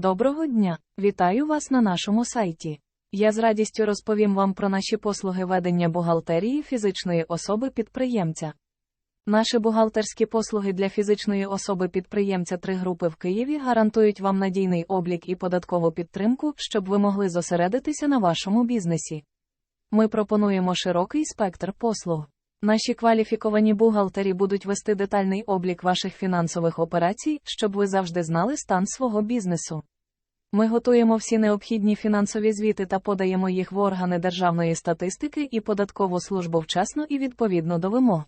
Доброго дня! Вітаю вас на нашому сайті. Я з радістю розповім вам про наші послуги ведення бухгалтерії фізичної особи-підприємця. Наші бухгалтерські послуги для фізичної особи-підприємця три групи в Києві гарантують вам надійний облік і податкову підтримку, щоб ви могли зосередитися на вашому бізнесі. Ми пропонуємо широкий спектр послуг. Наші кваліфіковані бухгалтері будуть вести детальний облік ваших фінансових операцій, щоб ви завжди знали стан свого бізнесу. Ми готуємо всі необхідні фінансові звіти та подаємо їх в органи державної статистики і податкову службу вчасно і відповідно до вимог.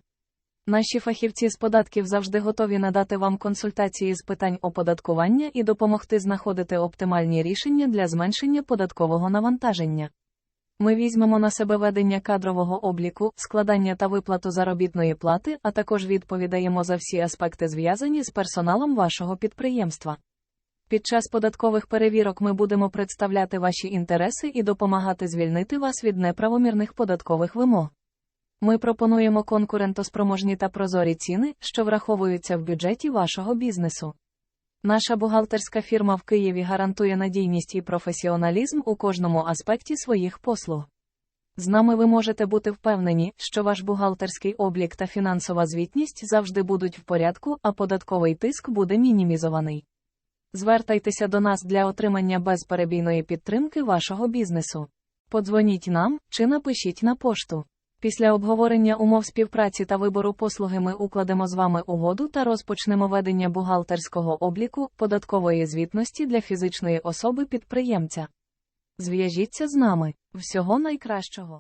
Наші фахівці з податків завжди готові надати вам консультації з питань оподаткування і допомогти знаходити оптимальні рішення для зменшення податкового навантаження. Ми візьмемо на себе ведення кадрового обліку, складання та виплату заробітної плати, а також відповідаємо за всі аспекти зв'язані з персоналом вашого підприємства. Під час податкових перевірок ми будемо представляти ваші інтереси і допомагати звільнити вас від неправомірних податкових вимог. Ми пропонуємо конкурентоспроможні та прозорі ціни, що враховуються в бюджеті вашого бізнесу. Наша бухгалтерська фірма в Києві гарантує надійність і професіоналізм у кожному аспекті своїх послуг. З нами ви можете бути впевнені, що ваш бухгалтерський облік та фінансова звітність завжди будуть в порядку, а податковий тиск буде мінімізований. Звертайтеся до нас для отримання безперебійної підтримки вашого бізнесу. Подзвоніть нам чи напишіть на пошту. Після обговорення умов співпраці та вибору послуги ми укладемо з вами угоду та розпочнемо ведення бухгалтерського обліку податкової звітності для фізичної особи підприємця. Зв'яжіться з нами. Всього найкращого.